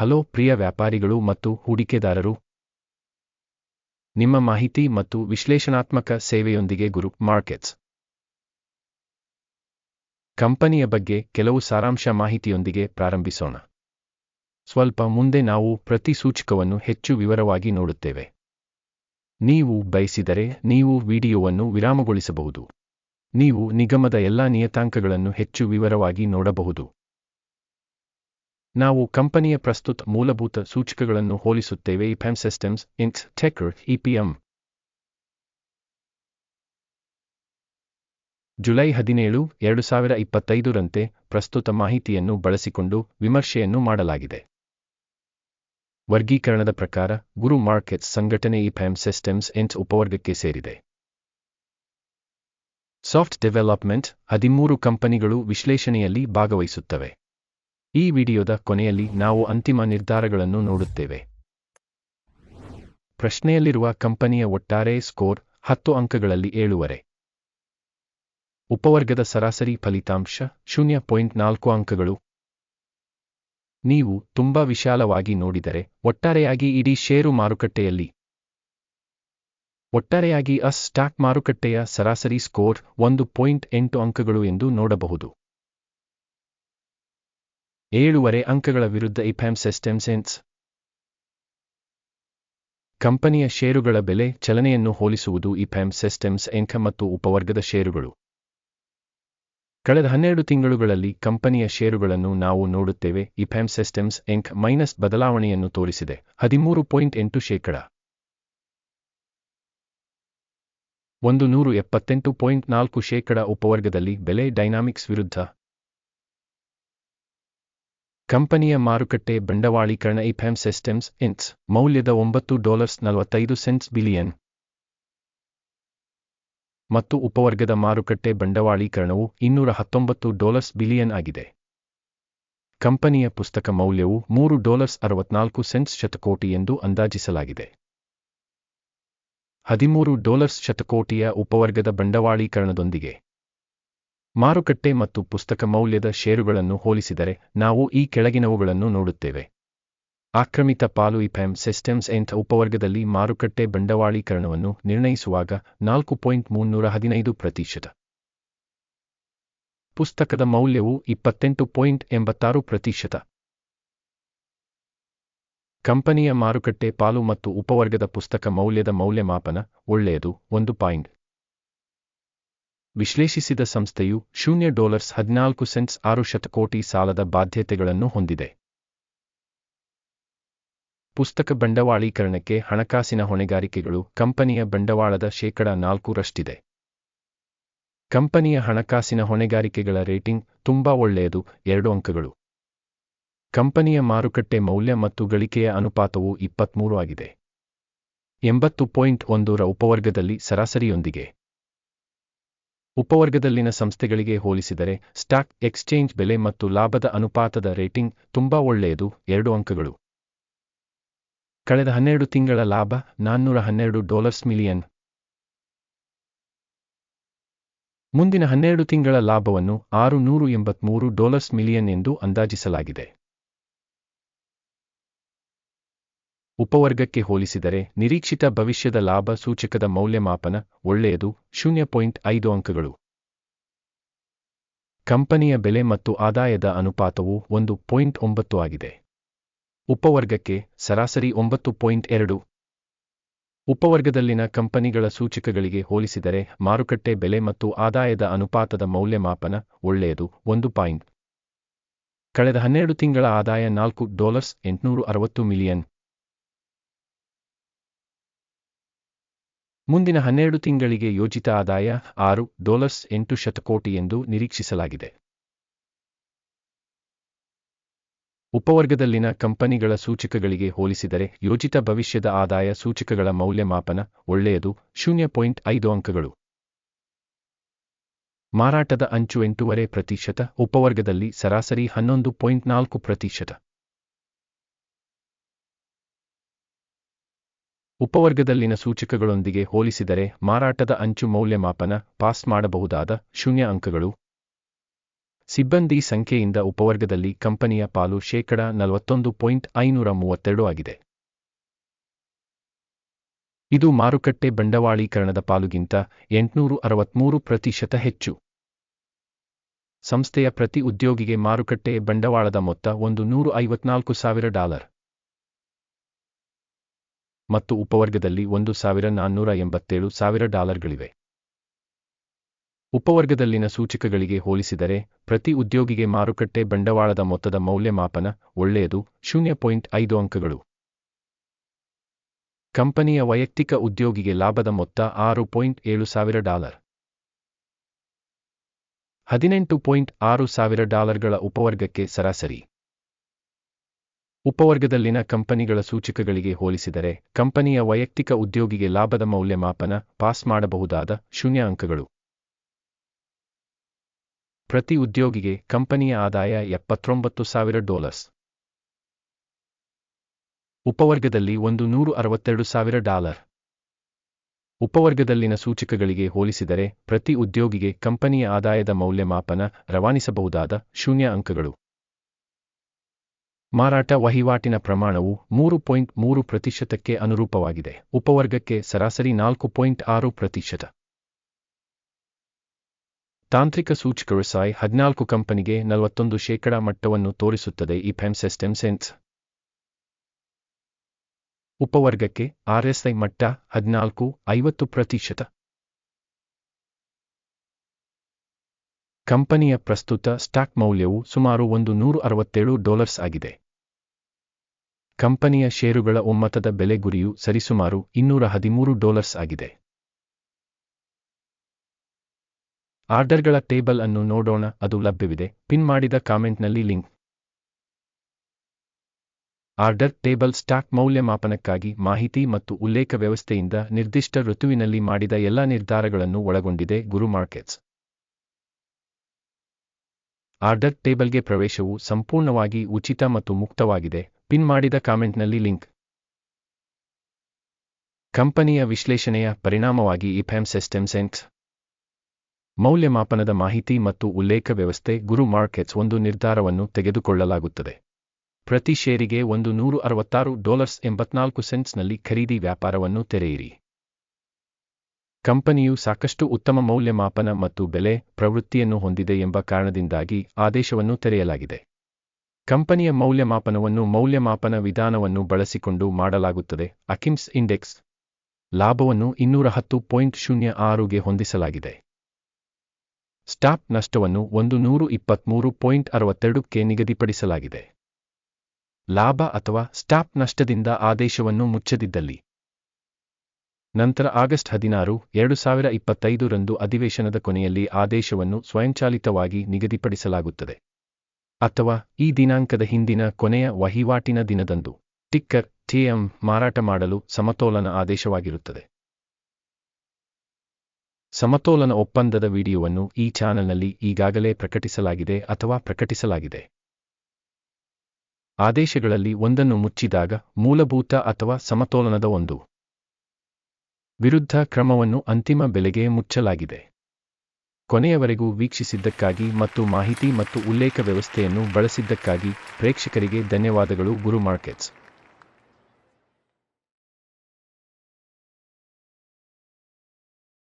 Hello ಪ್ರಿಯ ವ್ಯಾಪಾರಿಗಳು ಮತ್ತು ಹೂಡಿಕೆದಾರರು. ನಿಮ್ಮ ಮಾಹಿತಿ ಮತ್ತು ವಿಶ್ಲೇಷಣಾತ್ಮಕ ಸೇವೆಯೊಂದಿಗೆ ಗುರು ಮಾರ್ಕೆಟ್ಸ್. ಕಂಪನಿಯ ಬಗ್ಗೆ ಕೆಲವು ಸಾರಾಂಶ ಮಾಹಿತಿಯೊಂದಿಗೆ ಪ್ರಾರಂಭಿಸೋಣ. ಸ್ವಲ್ಪ ಮುಂದೆ ನಾವು ಪ್ರತಿ ಸೂಚಕವನ್ನು ಹೆಚ್ಚು ವಿವರವಾಗಿ ನೋಡುತ್ತೇವೆ. ನೀವು ಬಯಸಿದರೆ ನೀವು ವಿಡಿಯೋವನ್ನು ವಿರಾಮಗೊಳಿಸಬಹುದು. ನೀವು ನಿಗಮದ ಎಲ್ಲಾ ನಿಯತಾಂಕಗಳನ್ನು ಹೆಚ್ಚು ವಿವರವಾಗಿ ನೋಡಬಹುದು. ನಾವು ಕಂಪನಿಯ ಪ್ರಸ್ತುತ ಮೂಲಭೂತ ಸೂಚಕಗಳನ್ನು ಹೋಲಿಸುತ್ತೇವೆ ಇಪ್ಯಾಮ್ ಸಿಸ್ಟಮ್ಸ್ ಇನ್ಸ್ ಟೆಕರ್ ಇಪಿಎಂ ಜುಲೈ ಹದಿನೇಳು, ಎರಡು ಸಾವಿರ ಇಪ್ಪತ್ತೈದರಂತೆ ಪ್ರಸ್ತುತ ಮಾಹಿತಿಯನ್ನು ಬಳಸಿಕೊಂಡು ವಿಮರ್ಶೆಯನ್ನು ಮಾಡಲಾಗಿದೆ. ವರ್ಗೀಕರಣದ ಪ್ರಕಾರ, ಗುರು ಮಾರ್ಕೆಟ್ಸ್ ಸಂಘಟನೆ ಇಪ್ಯಾಮ್ ಸಿಸ್ಟಮ್ಸ್ ಎಂಟ್ ಉಪವರ್ಗಕ್ಕೆ ಸೇರಿದೆ. ಸಾಫ್ಟ್ ಡೆವಲಪ್ಮೆಂಟ್ ಹದಿಮೂರು ಕಂಪನಿಗಳು ವಿಶ್ಲೇಷಣೆಯಲ್ಲಿ ಭಾಗವಹಿಸುತ್ತವೆ. ಈ ವಿಡಿಯೋದ ಕೊನೆಯಲ್ಲಿ ನಾವು ಅಂತಿಮ ನಿರ್ಧಾರಗಳನ್ನು ನೋಡುತ್ತೇವೆ. ಪ್ರಶ್ನೆಯಲ್ಲಿರುವ ಕಂಪನಿಯ ಒಟ್ಟಾರೆ ಸ್ಕೋರ್ ಹತ್ತು ಅಂಕಗಳಲ್ಲಿ ಏಳುವರೆ. ಉಪವರ್ಗದ ಸರಾಸರಿ ಫಲಿತಾಂಶ ಶೂನ್ಯ ಪಾಯಿಂಟ್ ನಾಲ್ಕು ಅಂಕಗಳು. ನೀವು ತುಂಬಾ ವಿಶಾಲವಾಗಿ ನೋಡಿದರೆ ಒಟ್ಟಾರೆಯಾಗಿ ಇಡೀ ಷೇರು ಮಾರುಕಟ್ಟೆಯಲ್ಲಿ. ಒಟ್ಟಾರೆಯಾಗಿ ಅಸ್ ಸ್ಟಾಕ್ ಮಾರುಕಟ್ಟೆಯ ಸರಾಸರಿ ಸ್ಕೋರ್ ಒಂದು ಪಾಯಿಂಟ್ ಎಂಟು ಅಂಕಗಳು ಎಂದು ನೋಡಬಹುದು. ಏಳುವರೆ ಅಂಕಗಳ ವಿರುದ್ಧ ಇಫ್ಯಾಮ್ ಸಿಸ್ಟಮ್ಸ್ ಎನ್ಸ್ ಕಂಪನಿಯ ಷೇರುಗಳ ಬೆಲೆ ಚಲನೆಯನ್ನು ಹೋಲಿಸುವುದು ಇಫ್ಯಾಮ್ ಸಿಸ್ಟಮ್ಸ್ ಎಂಕ ಮತ್ತು ಉಪವರ್ಗದ ಷೇರುಗಳು. ಕಳೆದ ಹನ್ನೆರಡು ತಿಂಗಳುಗಳಲ್ಲಿ ಕಂಪನಿಯ ಷೇರುಗಳನ್ನು ನಾವು ನೋಡುತ್ತೇವೆ ಇಫ್ಯಾಮ್ ಸಿಸ್ಟಮ್ಸ್ ಎಂಕ್ ಮೈನಸ್ ಬದಲಾವಣೆಯನ್ನು ತೋರಿಸಿದೆ, ಹದಿಮೂರು ಪಾಯಿಂಟ್ ಎಂಟು ಶೇಕಡ. ಒಂದು ನೂರು ಎಪ್ಪತ್ತೆಂಟು ಪಾಯಿಂಟ್ ನಾಲ್ಕು ಶೇಕಡ ಉಪವರ್ಗದಲ್ಲಿ ಬೆಲೆ ಡೈನಾಮಿಕ್ಸ್ ವಿರುದ್ಧ. ಕಂಪನಿಯ ಮಾರುಕಟ್ಟೆ ಬಂಡವಾಳೀಕರಣ ಇಫ್ಯಾಮ್ ಸಿಸ್ಟಮ್ಸ್ ಇನ್ಸ್ ಮೌಲ್ಯದ ಒಂಬತ್ತು ಡಾಲರ್ಸ್ ನಲವತ್ತೈದು ಸೆಂಟ್ಸ್ ಬಿಲಿಯನ್. ಮತ್ತು ಉಪವರ್ಗದ ಮಾರುಕಟ್ಟೆ ಬಂಡವಾಳೀಕರಣವು ಇನ್ನೂರ ಹತ್ತೊಂಬತ್ತು ಡಾಲರ್ಸ್ ಬಿಲಿಯನ್ ಆಗಿದೆ. ಕಂಪನಿಯ ಪುಸ್ತಕ ಮೌಲ್ಯವು ಮೂರು ಡಾಲರ್ಸ್ ಅರವತ್ನಾಲ್ಕು ಸೆಂಟ್ಸ್ ಶತಕೋಟಿ ಎಂದು ಅಂದಾಜಿಸಲಾಗಿದೆ. ಹದಿಮೂರು ಡಾಲರ್ಸ್ ಶತಕೋಟಿಯ ಉಪವರ್ಗದ ಬಂಡವಾಳೀಕರಣದೊಂದಿಗೆ ಮಾರುಕಟ್ಟೆ ಮತ್ತು ಪುಸ್ತಕ ಮೌಲ್ಯದ ಷೇರುಗಳನ್ನು ಹೋಲಿಸಿದರೆ ನಾವು ಈ ಕೆಳಗಿನವುಗಳನ್ನು ನೋಡುತ್ತೇವೆ. ಆಕ್ರಮಿತ ಪಾಲು ಇಫ್ಯಾಮ್ ಸಿಸ್ಟಮ್ಸ್ ಎಂಥ ಉಪವರ್ಗದಲ್ಲಿ ಮಾರುಕಟ್ಟೆ ಬಂಡವಾಳೀಕರಣವನ್ನು ನಿರ್ಣಯಿಸುವಾಗ ನಾಲ್ಕು ಪಾಯಿಂಟ್ ಮುನ್ನೂರ ಹದಿನೈದು ಪ್ರತಿಶತ. ಪುಸ್ತಕದ ಮೌಲ್ಯವು ಇಪ್ಪತ್ತೆಂಟು ಪಾಯಿಂಟ್ ಎಂಬತ್ತಾರು ಪ್ರತಿಶತ. ಕಂಪನಿಯ ಮಾರುಕಟ್ಟೆ ಪಾಲು ಮತ್ತು ಉಪವರ್ಗದ ಪುಸ್ತಕ ಮೌಲ್ಯದ ಮೌಲ್ಯಮಾಪನ ಒಳ್ಳೆಯದು ಒಂದು ಪಾಯಿಂಟ್. ವಿಶ್ಲೇಷಿಸಿದ ಸಂಸ್ಥೆಯು ಶೂನ್ಯ ಡಾಲರ್ಸ್ ಹದಿನಾಲ್ಕು ಸೆಂಟ್ಸ್ ಆರು ಶತಕೋಟಿ ಸಾಲದ ಬಾಧ್ಯತೆಗಳನ್ನು ಹೊಂದಿದೆ. ಪುಸ್ತಕ ಬಂಡವಾಳೀಕರಣಕ್ಕೆ ಹಣಕಾಸಿನ ಹೊಣೆಗಾರಿಕೆಗಳು ಕಂಪನಿಯ ಬಂಡವಾಳದ ಶೇಕಡ ನಾಲ್ಕರಷ್ಟಿದೆ. ಕಂಪನಿಯ ಹಣಕಾಸಿನ ಹೊಣೆಗಾರಿಕೆಗಳ ರೇಟಿಂಗ್ ತುಂಬಾ ಒಳ್ಳೆಯದು, ಎರಡು ಅಂಕಗಳು. ಕಂಪನಿಯ ಮಾರುಕಟ್ಟೆ ಮೌಲ್ಯ ಮತ್ತು ಗಳಿಕೆಯ ಅನುಪಾತವು ಇಪ್ಪತ್ಮೂರು ಆಗಿದೆ. ಎಂಬತ್ತು ಪಾಯಿಂಟ್ ಒಂದರ ಉಪವರ್ಗದಲ್ಲಿ ಸರಾಸರಿಯೊಂದಿಗೆ. ಉಪವರ್ಗದಲ್ಲಿನ ಸಂಸ್ಥೆಗಳಿಗೆ ಹೋಲಿಸಿದರೆ, ಸ್ಟಾಕ್ ಎಕ್ಸ್ಚೇಂಜ್ ಬೆಲೆ ಮತ್ತು ಲಾಭದ ಅನುಪಾತದ ರೇಟಿಂಗ್ ತುಂಬಾ ಒಳ್ಳೆಯದು. ಎರಡು ಅಂಕಗಳು. ಕಳೆದ ಹನ್ನೆರಡು ತಿಂಗಳ ಲಾಭ, ನಾನ್ನೂರ ಹನ್ನೆರಡು ಡಾಲರ್ಸ್ ಮಿಲಿಯನ್. ಮುಂದಿನ ಹನ್ನೆರಡು ತಿಂಗಳ ಲಾಭವನ್ನು ಆರು ನೂರು ಎಂಬತ್ಮೂರು ಡಾಲರ್ಸ್ ಮಿಲಿಯನ್ ಎಂದು ಅಂದಾಜಿಸಲಾಗಿದೆ. ಉಪವರ್ಗಕ್ಕೆ ಹೋಲಿಸಿದರೆ ನಿರೀಕ್ಷಿತ ಭವಿಷ್ಯದ ಲಾಭ ಸೂಚಕದ ಮೌಲ್ಯಮಾಪನ ಒಳ್ಳೆಯದು, ಶೂನ್ಯ ಪಾಯಿಂಟ್ ಐದು ಅಂಕಗಳು. ಕಂಪನಿಯ ಬೆಲೆ ಮತ್ತು ಆದಾಯದ ಅನುಪಾತವು ಒಂದು ಪಾಯಿಂಟ್ ಒಂಬತ್ತು ಆಗಿದೆ. ಉಪವರ್ಗಕ್ಕೆ ಸರಾಸರಿ ಒಂಬತ್ತು ಪಾಯಿಂಟ್ ಎರಡು. ಉಪವರ್ಗದಲ್ಲಿನ ಕಂಪನಿಗಳ ಸೂಚಕಗಳಿಗೆ ಹೋಲಿಸಿದರೆ ಮಾರುಕಟ್ಟೆ ಬೆಲೆ ಮತ್ತು ಆದಾಯದ ಅನುಪಾತದ ಮೌಲ್ಯಮಾಪನ ಒಳ್ಳೆಯದು, ಒಂದು ಪಾಯಿಂಟ್. ಕಳೆದ ಹನ್ನೆರಡು ತಿಂಗಳ ಆದಾಯ ನಾಲ್ಕು ಡಾಲರ್ಸ್ ಎಂಟುನೂರು ಅರವತ್ತು ಮಿಲಿಯನ್. ಮುಂದಿನ ಹನ್ನೆರಡು ತಿಂಗಳಿಗೆ ಯೋಜಿತ ಆದಾಯ ಆರು ಡಾಲರ್ಸ್ ಎಂಟು ಶತಕೋಟಿ ಎಂದು ನಿರೀಕ್ಷಿಸಲಾಗಿದೆ. ಉಪವರ್ಗದಲ್ಲಿನ ಕಂಪನಿಗಳ ಸೂಚಕಗಳಿಗೆ ಹೋಲಿಸಿದರೆ ಯೋಜಿತ ಭವಿಷ್ಯದ ಆದಾಯ ಸೂಚಕಗಳ ಮೌಲ್ಯಮಾಪನ ಒಳ್ಳೆಯದು ಶೂನ್ಯ ಪಾಯಿಂಟ್ ಐದು ಅಂಕಗಳು. ಮಾರಾಟದ ಅಂಚು ಎಂಟೂವರೆ ಪ್ರತಿಶತ, ಉಪವರ್ಗದಲ್ಲಿ ಸರಾಸರಿ ಹನ್ನೊಂದು ಪಾಯಿಂಟ್ ನಾಲ್ಕು ಪ್ರತಿಶತ. ಉಪವರ್ಗದಲ್ಲಿನ ಸೂಚಕಗಳೊಂದಿಗೆ ಹೋಲಿಸಿದರೆ ಮಾರಾಟದ ಅಂಚು ಮೌಲ್ಯಮಾಪನ, ಪಾಸ್ ಮಾಡಬಹುದಾದ ಶೂನ್ಯ ಅಂಕಗಳು. ಸಿಬ್ಬಂದಿ ಸಂಖ್ಯೆಯಿಂದ ಉಪವರ್ಗದಲ್ಲಿ ಕಂಪನಿಯ ಪಾಲು ಶೇಕಡ ನಲವತ್ತೊಂದು ಪಾಯಿಂಟ್ ಐನೂರ ಮೂವತ್ತೆರಡು ಆಗಿದೆ. ಇದು ಮಾರುಕಟ್ಟೆ ಬಂಡವಾಳೀಕರಣದ ಪಾಲುಗಿಂತ ಎಂಟುನೂರು ಅರವತ್ಮೂರು ಪ್ರತಿಶತ ಹೆಚ್ಚು. ಸಂಸ್ಥೆಯ ಪ್ರತಿ ಉದ್ಯೋಗಿಗೆ ಮಾರುಕಟ್ಟೆ ಬಂಡವಾಳದ ಮೊತ್ತ ಒಂದು ನೂರು ಐವತ್ನಾಲ್ಕು ಸಾವಿರ ಡಾಲರ್. ಮತ್ತು ಉಪವರ್ಗದಲ್ಲಿ ಒಂದು ಸಾವಿರ ನಾನ್ನೂರ ಎಂಬತ್ತೇಳು ಸಾವಿರ ಡಾಲರ್ಗಳಿವೆ. ಉಪವರ್ಗದಲ್ಲಿನ ಸೂಚಕಗಳಿಗೆ ಹೋಲಿಸಿದರೆ, ಪ್ರತಿ ಉದ್ಯೋಗಿಗೆ ಮಾರುಕಟ್ಟೆ ಬಂಡವಾಳದ ಮೊತ್ತದ ಮೌಲ್ಯಮಾಪನ ಒಳ್ಳೆಯದು, ಶೂನ್ಯ ಪಾಯಿಂಟ್ ಅಂಕಗಳು. ಕಂಪನಿಯ ವೈಯಕ್ತಿಕ ಉದ್ಯೋಗಿಗೆ ಲಾಭದ ಮೊತ್ತ ಆರು ಪಾಯಿಂಟ್ ಏಳು ಸಾವಿರ ಡಾಲರ್. ಹದಿನೆಂಟು ಪಾಯಿಂಟ್ ಆರು ಸಾವಿರ ಡಾಲರ್ಗಳ ಉಪವರ್ಗಕ್ಕೆ ಸರಾಸರಿ. ಉಪವರ್ಗದಲ್ಲಿನ ಕಂಪನಿಗಳ ಸೂಚಕಗಳಿಗೆ ಹೋಲಿಸಿದರೆ, ಕಂಪನಿಯ ವೈಯಕ್ತಿಕ ಉದ್ಯೋಗಿಗೆ ಲಾಭದ ಮೌಲ್ಯಮಾಪನ ಪಾಸ್ ಮಾಡಬಹುದಾದ ಶೂನ್ಯ ಅಂಕಗಳು. ಪ್ರತಿ ಉದ್ಯೋಗಿಗೆ ಕಂಪನಿಯ ಆದಾಯ ಎಪ್ಪತ್ತೊಂಬತ್ತು ಸಾವಿರ ಡಾಲರ್ಸ್. ಉಪವರ್ಗದಲ್ಲಿ ಒಂದು ನೂರು ಅರವತ್ತೆರಡು ಸಾವಿರ ಡಾಲರ್. ಉಪವರ್ಗದಲ್ಲಿನ ಸೂಚಕಗಳಿಗೆ ಹೋಲಿಸಿದರೆ, ಪ್ರತಿ ಉದ್ಯೋಗಿಗೆ ಕಂಪನಿಯ ಆದಾಯದ ಮೌಲ್ಯಮಾಪನ ರವಾನಿಸಬಹುದಾದ ಶೂನ್ಯ ಅಂಕಗಳು. ಮಾರಾಟ ವಹಿವಾಟಿನ ಪ್ರಮಾಣವು ಮೂರು ಪಾಯಿಂಟ್ ಮೂರು ಪ್ರತಿಶತಕ್ಕೆ ಅನುರೂಪವಾಗಿದೆ. ಉಪವರ್ಗಕ್ಕೆ ಸರಾಸರಿ ನಾಲ್ಕು ಪಾಯಿಂಟ್ ಆರು ಪ್ರತಿಶತ. ತಾಂತ್ರಿಕ ಸೂಚಕರು ಸಾಯ್ ಹದಿನಾಲ್ಕು ಕಂಪನಿಗೆ ನಲವತ್ತೊಂದು ಶೇಕಡಾ ಮಟ್ಟವನ್ನು ತೋರಿಸುತ್ತದೆ. ಈ ಫೆಮ್ ಸಿಸ್ಟಮ್ ಸೆನ್ಸ್. ಉಪವರ್ಗಕ್ಕೆ ಆರ್ಎಸ್ಐ ಮಟ್ಟ ಹದಿನಾಲ್ಕು ಐವತ್ತು ಪ್ರತಿಶತ. ಕಂಪನಿಯ ಪ್ರಸ್ತುತ ಸ್ಟಾಕ್ ಮೌಲ್ಯವು ಸುಮಾರು ಒಂದು ನೂರು ಅರವತ್ತೇಳು ಡಾಲರ್ಸ್ ಆಗಿದೆ. ಕಂಪನಿಯ ಷೇರುಗಳ ಒಮ್ಮತದ ಬೆಲೆ ಗುರಿಯು ಸರಿಸುಮಾರು ಇನ್ನೂರ ಹದಿಮೂರು ಡಾಲರ್ಸ್ ಆಗಿದೆ. ಆರ್ಡರ್ಗಳ ಟೇಬಲ್ ಅನ್ನು ನೋಡೋಣ, ಅದು ಲಭ್ಯವಿದೆ. ಪಿನ್ ಮಾಡಿದ ಕಾಮೆಂಟ್ನಲ್ಲಿ ಲಿಂಕ್. ಆರ್ಡರ್ ಟೇಬಲ್ ಸ್ಟಾಕ್ ಮೌಲ್ಯಮಾಪನಕ್ಕಾಗಿ ಮಾಹಿತಿ ಮತ್ತು ಉಲ್ಲೇಖ ವ್ಯವಸ್ಥೆಯಿಂದ ನಿರ್ದಿಷ್ಟ ಋತುವಿನಲ್ಲಿ ಮಾಡಿದ ಎಲ್ಲ ನಿರ್ಧಾರಗಳನ್ನು ಒಳಗೊಂಡಿದೆ ಗುರು ಮಾರ್ಕೆಟ್ಸ್ ಆರ್ಡರ್ ಟೇಬಲ್ಗೆ ಪ್ರವೇಶವು ಸಂಪೂರ್ಣವಾಗಿ ಉಚಿತ ಮತ್ತು ಮುಕ್ತವಾಗಿದೆ. ಪಿನ್ ಮಾಡಿದ ಕಾಮೆಂಟ್ನಲ್ಲಿ ಲಿಂಕ್. ಕಂಪನಿಯ ವಿಶ್ಲೇಷಣೆಯ ಪರಿಣಾಮವಾಗಿ ಇಫ್ಯಾಮ್ ಸಿಸ್ಟಮ್ ಎಂಟ್ಸ್ ಮೌಲ್ಯಮಾಪನದ ಮಾಹಿತಿ ಮತ್ತು ಉಲ್ಲೇಖ ವ್ಯವಸ್ಥೆ ಗುರು ಮಾರ್ಕೆಟ್ಸ್ ಒಂದು ನಿರ್ಧಾರವನ್ನು ತೆಗೆದುಕೊಳ್ಳಲಾಗುತ್ತದೆ. ಪ್ರತಿ ಷೇರಿಗೆ ಒಂದು ನೂರು ಅರವತ್ತಾರು ಡಾಲರ್ಸ್ ಎಂಬತ್ನಾಲ್ಕು ಸೆಂಟ್ಸ್ನಲ್ಲಿ ಖರೀದಿ ವ್ಯಾಪಾರವನ್ನು ತೆರೆಯಿರಿ. ಕಂಪನಿಯು ಸಾಕಷ್ಟು ಉತ್ತಮ ಮೌಲ್ಯಮಾಪನ ಮತ್ತು ಬೆಲೆ, ಪ್ರವೃತ್ತಿಯನ್ನು ಹೊಂದಿದೆ ಎಂಬ ಕಾರಣದಿಂದಾಗಿ ಆದೇಶವನ್ನು ತೆರೆಯಲಾಗಿದೆ. ಕಂಪನಿಯ ಮೌಲ್ಯಮಾಪನವನ್ನು ಮೌಲ್ಯಮಾಪನ ವಿಧಾನವನ್ನು ಬಳಸಿಕೊಂಡು ಮಾಡಲಾಗುತ್ತದೆ. ಅಕಿಮ್ಸ್ ಇಂಡೆಕ್ಸ್ ಲಾಭವನ್ನು ಇನ್ನೂರ ಹತ್ತು ಪಾಯಿಂಟ್ ಶೂನ್ಯ ಆರುಗೆ ಹೊಂದಿಸಲಾಗಿದೆ. ಸ್ಟಾಪ್ ನಷ್ಟವನ್ನು ಒಂದು ನೂರು ಇಪ್ಪತ್ಮೂರು ಪಾಯಿಂಟ್ ಅರವತ್ತೆರಡಕ್ಕೆ ನಿಗದಿಪಡಿಸಲಾಗಿದೆ. ಲಾಭ ಅಥವಾ ಸ್ಟಾಪ್ ನಷ್ಟದಿಂದ ಆದೇಶವನ್ನು ಮುಚ್ಚದಿದ್ದಲ್ಲಿ ನಂತರ ಆಗಸ್ಟ್ ಹದಿನಾರು, ಎರಡು ಸಾವಿರ ಇಪ್ಪತ್ತೈದರಂದು ಅಧಿವೇಶನದ ಕೊನೆಯಲ್ಲಿ ಆದೇಶವನ್ನು ಸ್ವಯಂಚಾಲಿತವಾಗಿ ನಿಗದಿಪಡಿಸಲಾಗುತ್ತದೆ. ಅಥವಾ ಈ ದಿನಾಂಕದ ಹಿಂದಿನ ಕೊನೆಯ ವಹಿವಾಟಿನ ದಿನದಂದು ಟಿಕ್ಕರ್ ಟಿಎಂ ಮಾರಾಟ ಮಾಡಲು ಸಮತೋಲನ ಆದೇಶವಾಗಿರುತ್ತದೆ. ಸಮತೋಲನ ಒಪ್ಪಂದದ ವಿಡಿಯೋವನ್ನು ಈ ಚಾನೆಲ್ನಲ್ಲಿ ಈಗಾಗಲೇ ಪ್ರಕಟಿಸಲಾಗಿದೆ ಅಥವಾ ಪ್ರಕಟಿಸಲಾಗಿದೆ. ಆದೇಶಗಳಲ್ಲಿ ಒಂದನ್ನು ಮುಚ್ಚಿದಾಗ ಮೂಲಭೂತ ಅಥವಾ ಸಮತೋಲನದ ಒಂದು. ವಿರುದ್ಧ ಕ್ರಮವನ್ನು ಅಂತಿಮ ಬೆಲೆಗೆ ಮುಚ್ಚಲಾಗಿದೆ. ಕೊನೆಯವರೆಗೂ ವೀಕ್ಷಿಸಿದ್ದಕ್ಕಾಗಿ ಮತ್ತು ಮಾಹಿತಿ ಮತ್ತು ಉಲ್ಲೇಖ ವ್ಯವಸ್ಥೆಯನ್ನು ಬಳಸಿದ್ದಕ್ಕಾಗಿ ಪ್ರೇಕ್ಷಕರಿಗೆ ಧನ್ಯವಾದಗಳು ಗುರು ಮಾರ್ಕೆಟ್ಸ್